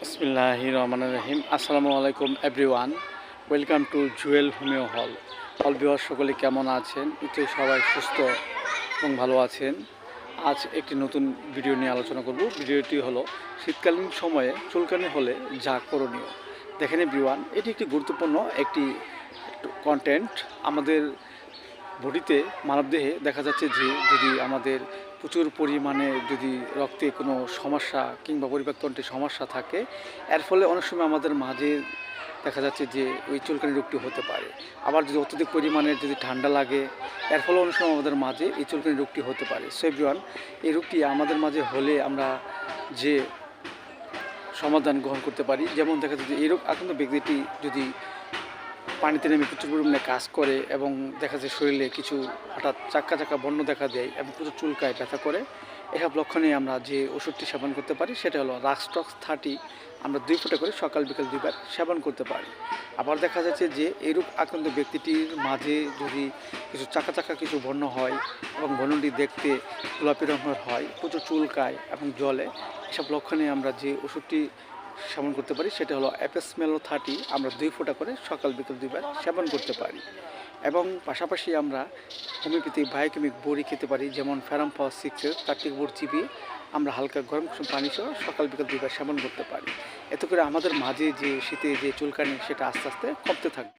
বিসমিল্লাহ রহমান রহিম আসসালামু আলাইকুম everyone welcome to Jewel Homeo Hall হল বিহার সকলে কেমন আছেন? নিশ্চয়ই সবাই সুস্থ এবং ভালো আছেন। আজ একটি নতুন ভিডিও নিয়ে আলোচনা করব। ভিডিওটি হলো, শীতকালীন সময়ে চুলকানি হলে যা করণীয়। দেখেন এভরিওয়ান এটি একটি গুরুত্বপূর্ণ একটি কন্টেন্ট আমাদের বডিতে মানবদেহে দেখা যাচ্ছে যে যদি আমাদের প্রচুর পরিমাণে যদি রক্তে কোনো সমস্যা কিংবা পরিপাকতন্ত্রে সমস্যা থাকে, এর ফলে অনেক সময় আমাদের মাঝে দেখা যাচ্ছে যে ওই চুলকানি রোগটি হতে পারে। আবার যদি অত্যধিক পরিমাণে যদি ঠান্ডা লাগে, এর ফলে অনেক সময় আমাদের মাঝে এই চুলকানি রোগটি হতে পারে। সো এভরিওয়ান এই রোগটি আমাদের মাঝে হলে আমরা যে সমাধান গ্রহণ করতে পারি, যেমন দেখা যাচ্ছে এই রোগ আক্রান্ত ব্যক্তিটি যদি পানিতে নেমে প্রচুর পরিমাণে কাজ করে এবং দেখা যায় শরীরে কিছু হঠাৎ চাক্কা চাক্কা বন্য দেখা দেয় এবং প্রচুর চুলকায়, ব্যথা করে। এসব লক্ষণে আমরা যে ওষুধটি সেবন করতে পারি সেটা হলো রাক্সটক্স থার্টি। আমরা দুই ফোঁটা করে সকাল বিকাল দুইবার সেবন করতে পারি। আবার দেখা যাচ্ছে যে এরূপ আক্রান্ত ব্যক্তিটির মাঝে যদি কিছু চাকা চাকা কিছু বর্ণ হয় এবং বর্ণটি দেখতে গোলাপি রঙের হয়, প্রচুর চুলকায় এবং জলে এসব লক্ষণে আমরা যে ওষুধটি সেবন করতে পারি, সেটা হলো অ্যাপেসমেলো থার্টি আমরা দুই ফোঁটা করে সকাল বিকেল দুইবার সেবন করতে পারি। এবং পাশাপাশি আমরা হোমিওপ্যাথি, বায়োকেমিক বড়ি খেতে পারি, যেমন ফ্যারাম পাওয়ার সিক্সের কার্তিক চিপি চিবিয়ে আমরা হালকা গরম কুসুম পানি সহ সকাল বিকাল দুইবার সেবন করতে পারি। এতে করে আমাদের মাঝে যে শীতে যে চুলকানি, সেটা আস্তে আস্তে কমতে থাকবে।